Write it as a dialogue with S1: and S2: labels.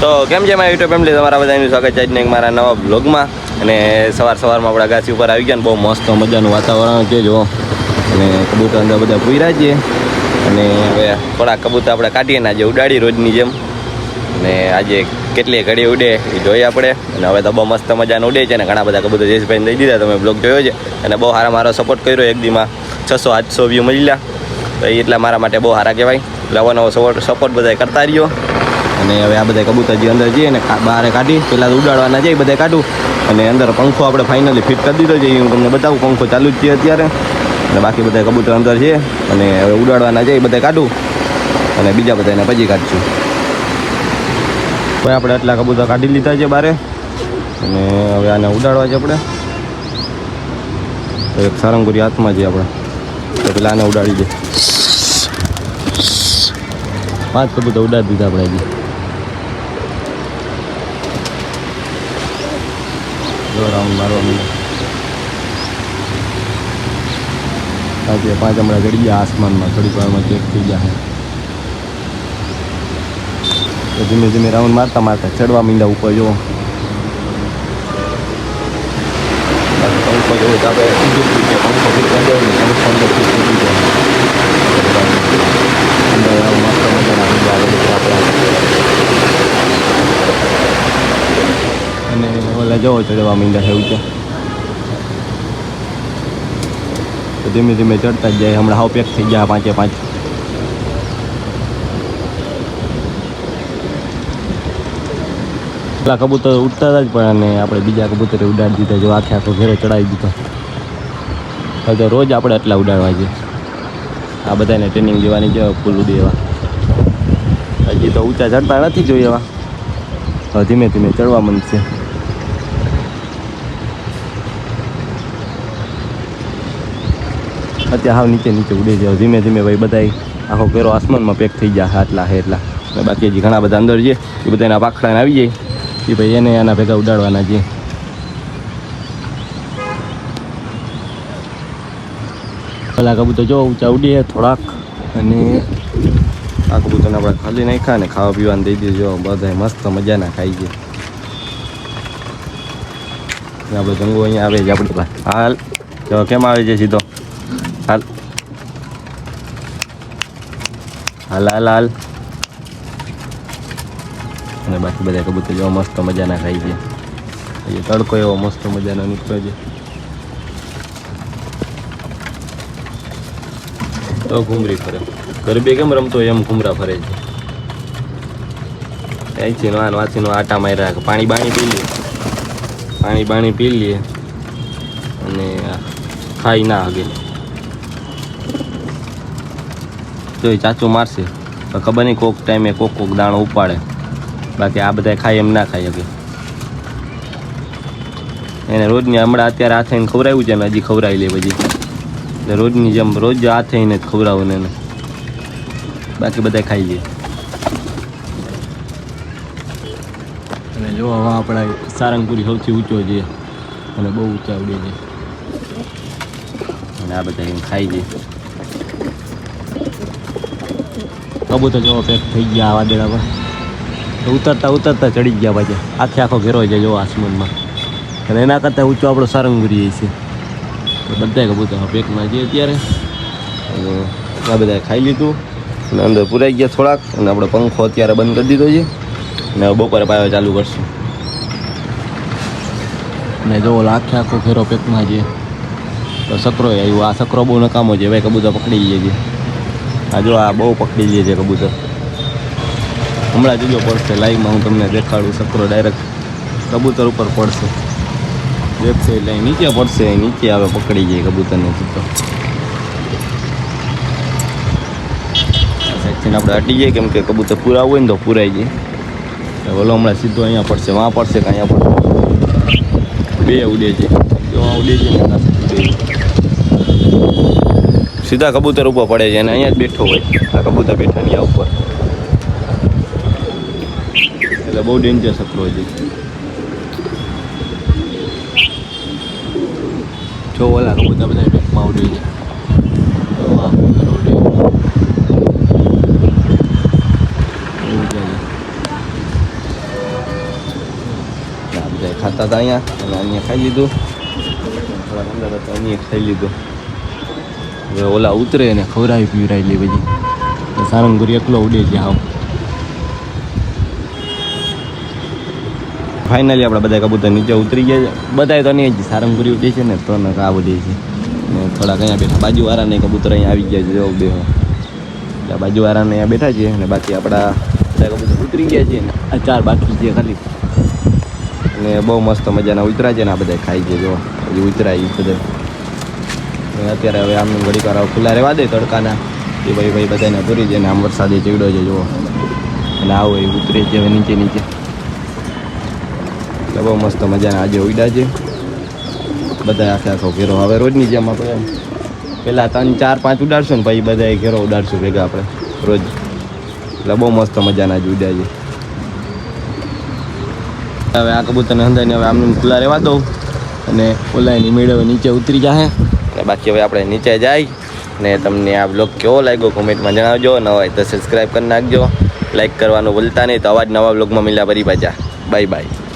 S1: તો કેમ છે મારા યુટ્યુબ ફેમિલી? તમારા બધાનું સ્વાગત છે આજના મારા નવા બ્લોગમાં અને સવાર સવારમાં આપણા ઘાસી ઉપર આવી ગયા ને બહુ મસ્ત મજાનું વાતાવરણ છે જો અને કબૂતર અંદર બધા પૂર્યા છીએ અને હવે થોડા કબૂતર આપણે કાઢીએ ને આજે ઉડાડી રોજની જેમ. અને આજે કેટલી ઘડી ઉડે એ જોઈએ આપણે. અને હવે તો બહુ મસ્ત મજાનું ઉડે છે અને ઘણા બધા કબૂતર જયેશભાઈને દઈ દીધા, તમે બ્લોગ જોયો છે. અને બહુ સારા મારો સપોર્ટ કર્યો, એક દીમાં છસો આઠસો વ્યૂ મળ્યા. તો એ એટલા મારા માટે બહુ સારા કહેવાય. એટલે નવો સપોર્ટ સપોર્ટ બધા કરતા રહ્યો. અને હવે આ બધા કબૂતર જે અંદર જઈએ ને બહાર કાઢી પહેલાં તો ઉડાડવાના જઈએ બધા કાઢું. અને અંદર પંખો આપણે ફાઇનલી ફિટ કરી દીધો છે, એ હું તમને બતાવું. પંખો ચાલુ જ છે અત્યારે. અને બાકી બધા કબૂતર અંદર છે. અને હવે ઉડાડવાના જઈએ બધા કાઢું. અને બીજા બધાને પછી કાઢશું. હવે આપણે આટલા કબૂતર કાઢી લીધા છે બારે. અને હવે આને ઉડાડવા છે આપણે. એક સારંગપુરી હાથમાં છે આપણે. તો પેલા આને ઉડાડી દે. પાંચ કબૂતર ઉડાડી દીધા આપણે હજી. રાઉન્ડ મારવા માંડ્યા પાંચે પાંચ હમણાં ચડી ગયા આસમાનમાં થોડીક વારમાં ચેક થઈ ગયા તો ધીમે ધીમે રાઉન્ડ મારતા મારતા ચડવા મીંડા ઉપર જો. પંખો જેવો ઊંધું થઈ જાય પંખો ફિટ કરી દેવો ને પંખો અંદર ફિટ થઈ જાય અંદર આવું મસ્ત મજાના ઊંધા આવે છે આપણે અને ઓલા જવો ચડવા માંડ્યા છે છે. તો ધીમે ધીમે ચડતા જ જાય. હમણાં હાવ પેક થઈ ગયા પાંચે પાંચ. પેલા કબૂતર ઉડતા હતા જ પણ અને આપણે બીજા કબૂતરે ઉડાડી દીધા જો આખે આખો ઘેરે ચડાવી દીધો. હવે તો રોજ આપણે આટલા ઉડાડવા જઈએ આ બધાને ટ્રેનિંગ દેવાની છે, ફૂલ ઉડી એવા. હજી તો ઊંચા ચડતા નથી જોઈ એવા. ધીમે ધીમે ચડવા માંડશે. અત્યારે હાવ નીચે નીચે ઉડે જાય ધીમે ધીમે ભાઈ બધા આખો ઘેરો આસમાનમાં પેક થઈ જાય આટલા હે એટલા. બાકી હજી ઘણા બધા અંદર છે. એ બધા એના પાખડાને આવી જાય. એ ભાઈ એને આના ભેગા ઉડાડવાના છે. પેલા કબૂતર જો ઊંચા ઉડીએ થોડાક. અને આ કબૂતરને આપણે ખાલી નાખ્યા ને ખાવા પીવાનું દઈ દેજો બધા મસ્ત મજાના ખાઈ છે આપણે જંગો અહીંયા આવે છે આપણે હાલ કેમ આવે છે સીધો? હાલ હાલ હાલ હાલ અને બાકી બધા કબૂતર જેવા મસ્ત મજાના ખાઈ છે એ તડકો એવો મસ્ત મજાનો નીકળ્યો છે તો ઘૂમરી ફરે ગરબે કેમ રમતો એમ ઘૂમરા ફરે છે અહીંથી નો વાંચીનો આટા માર્યા કે પાણી બાણી પી લઈએ પાણી બાણી પી લઈએ અને ખાઈ ના હગે જો એ ચાચું મારશે. તો ખબર નહીં કોક ટાઈમે કોક કોક દાણો ઉપાડે. બાકી આ બધા ખાય એમ ના ખાય શકે એને રોજની હમણાં અત્યારે હાથે થઈને ખવડાવ્યું છે ને હજી ખવડાવી લે પછી. એટલે રોજની જેમ રોજ હાથે થઈને જ ખવડાવું એને. બાકી બધા ખાઈ લે અને જો હવે આપણા સારંગપુરી સૌથી ઊંચો છે અને બહુ ઊંચા ઉડે છે. અને આ બધા ખાઈ છે કબૂતર જેવો પેક થઈ ગયા, વાદળા પર ઉતરતા ઉતરતા ચડી ગયા પાછા. આખે આખો ઘેરો જાય જો આસમાનમાં. અને એના કરતાં ઊંચો આપણો સારંગપુરી છે. તો બધા કબૂતર પેકમાં જઈએ અત્યારે. અને આ બધાએ ખાઈ લીધું. અને અંદર પુરાઈ ગયા થોડાક. અને આપણો પંખો અત્યારે બંધ કરી દીધો છે. અને બપોરે પાયો ચાલુ કરશું. ને જોવો આખે આખો ઘેરો પેકમાં છે. તો સકરો આવ્યો. આ સકરો બહુ નકામો છે. ભાઈ કબૂતર પકડી લે છે. આ જો આ બહુ પકડી લે છે કબૂતર. હમણાં જોજો પડશે લાઈવમાં હું તમને દેખાડું સકરો ડાયરેક્ટ કબૂતર ઉપર પડશે. દેખશે એટલે અહીં નીચે પડશે અહીં નીચે આવે પકડી જાય કબૂતરને સીધો સેક્શન આપણે હટી જઈએ, કેમ કે કબૂતર પૂરા હોય ને તો પૂરાઈ જાય. એટલે ઓલો હમણાં સીધો અહીંયા પડશે, વાં પડશે કે અહીંયા પડશે? બે ઉડે છે. જો આ ઉડે છે ને, એના બે. સીધા કબૂતર ઉપર પડે છે અને અહીંયા જ બેઠો હોય. આ કબૂતર બેઠા આ ઉપર. એટલે બહુ ડેન્જર સકરો છે જો ઓલા કબૂતર બધા બેકમાં ઉડી છે. ખાતા હતા અહીંયા. અને અહીંયા ખાઈ લીધું. અહીંયા ખાઈ લીધું. હવે ઓલા ઉતરે ને ખવડાવી પીવરાવી લે પછી સારંગપુર એકલો ઉડે છે આમ ફાઇનલી આપણે બધા કબૂતર નીચે ઉતરી ગયા છે. બધા તો નહીં જ સારંગપુરી ઉડે છે ને તો ને આ ઉડે છે. ને થોડાક અહીંયા બેઠા. બાજુવાળાને કબૂતર અહીંયા આવી ગયા છે. જો બે એટલે બાજુવાળાને અહીંયા બેઠા છે અને બાકી આપણા બધા કબૂતર ઉતરી ગયા છે ને. આ ચાર બાકી છે ખાલી. ને બહુ મસ્ત મજાના ઉતરા છે ને આ બધા ખાઈ છે જો. ઉતરાય બધા. અત્યારે હવે આમનું ઘડીક વાર ખુલ્લા રહેવા દે તડકાના. એ ભાઈ ભાઈ બધાને પૂરી જાય ને આમ વરસાદે ચીડો છે, જુઓ. અને આવો એ ઉતરે છે હવે નીચે નીચે. એટલે બહુ મસ્ત મજાના આજે ઉડ્યા છે. બધા આખે આખો ઘેરો. હવે રોજની જેમ આપણે પહેલાં ત્રણ, ચાર, પાંચ ઉડાડશું ને પછી બધા ઘેરો ઉડાડશું ભેગા આપણે, રોજ. એટલે બહુ મસ્ત મજાના જ ઉડ્યા છે. હવે આ કબૂતરને અંદરને હવે આમને ખુલ્લા રહેવા દઉં. અને ઓલાની મેળવે નીચે ઉતરી જાય અને બાકી હવે આપણે નીચે જાય ને તમને આ બ્લોગ કેવો લાગ્યો કોમેન્ટમાં જણાવજો. ન હોય તો સબસ્ક્રાઈબ કરી નાખજો. લાઇક કરવાનું ભૂલતા નહીં. તો આવા જ નવા બ્લોગમાં મિલ્યા ફરી પાછા. Bye bye